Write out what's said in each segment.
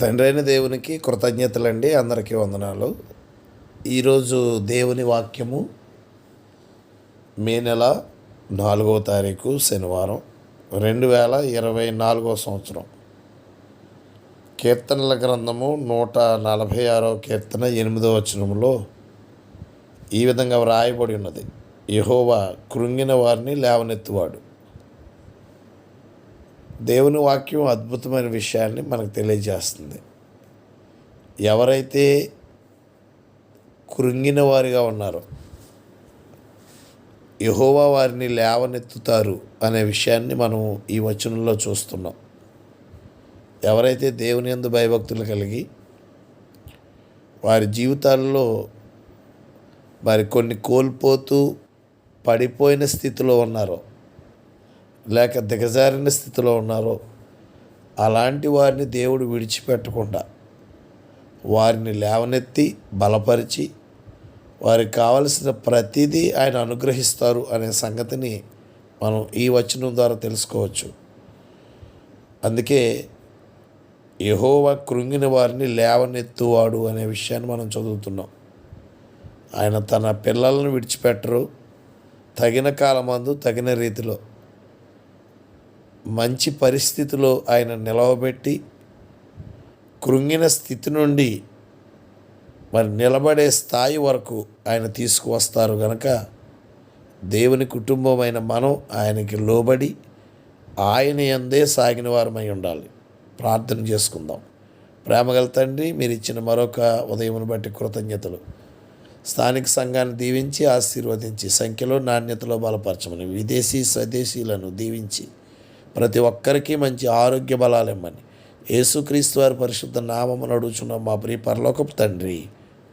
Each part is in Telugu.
తండ్రైన దేవునికి కృతజ్ఞతలండి అందరికీ వందనాలు. ఈరోజు దేవుని వాక్యము మే నెల నాలుగవ తారీఖు శనివారం రెండు వేల ఇరవై నాలుగవ సంవత్సరం. కీర్తనల గ్రంథము నూట నలభై ఆరో కీర్తన ఎనిమిదవ వచనంలో ఈ విధంగా వ్రాయబడి ఉన్నది. యహోవా కృంగిన వారిని లేవనెత్తువాడు. దేవుని వాక్యం అద్భుతమైన విషయాన్ని మనకు తెలియజేస్తుంది. ఎవరైతే కృంగిన వారిగా ఉన్నారో యహోవా వారిని లేవనెత్తుతారు అనే విషయాన్ని మనం ఈ వచనంలో చూస్తున్నాం. ఎవరైతే దేవుని యందు భయభక్తులు కలిగి వారి జీవితాల్లో మరి కొన్ని కోల్పోతూ పడిపోయిన స్థితిలో ఉన్నారో లేక దిగజారిన స్థితిలో ఉన్నారో అలాంటి వారిని దేవుడు విడిచిపెట్టకుండా వారిని లేవనెత్తి బలపరిచి వారికి కావలసిన ప్రతిదీ ఆయన అనుగ్రహిస్తారు అనే సంగతిని మనం ఈ వచనం ద్వారా తెలుసుకోవచ్చు. అందుకే యహోవా కృంగిన వారిని లేవనెత్తువాడు అనే విషయాన్ని మనం చదువుతున్నాం. ఆయన తన పిల్లలను విడిచిపెట్టరు. తగిన కాలమందు తగిన రీతిలో మంచి పరిస్థితిలో ఆయన నిలవబెట్టి కృంగిన స్థితి నుండి మరి నిలబడే స్థాయి వరకు ఆయన తీసుకువస్తారు గనక దేవుని కుటుంబమైన మనం ఆయనకి లోబడి ఆయన ఎందే సాగిన వారమై ఉండాలి. ప్రార్థన చేసుకుందాం. ప్రేమగల తండ్రి మీరు ఇచ్చిన మరొక ఉదయమును బట్టి కృతజ్ఞతలు. స్థానిక సంఘాన్ని దీవించి ఆశీర్వదించి సంఖ్యలో నాణ్యతలో బలపరచమని విదేశీ స్వదేశీలను దీవించి ప్రతి ఒక్కరికి మంచి ఆరోగ్య బలాలిమ్మని యేసుక్రీస్తు వారి పరిశుద్ధ నామమును అడుగుచున్న మా ప్రియ పరలోకపు తండ్రి.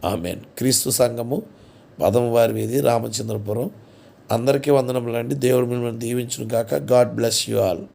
ఆమెన్. క్రీస్తు సంఘము పదం వారి వీధి రామచంద్రపురం. అందరికీ వందనములండి. దేవుడు మిమ్మల్ని దీవించును గాక గాడ్ బ్లెస్ యు ఆల్.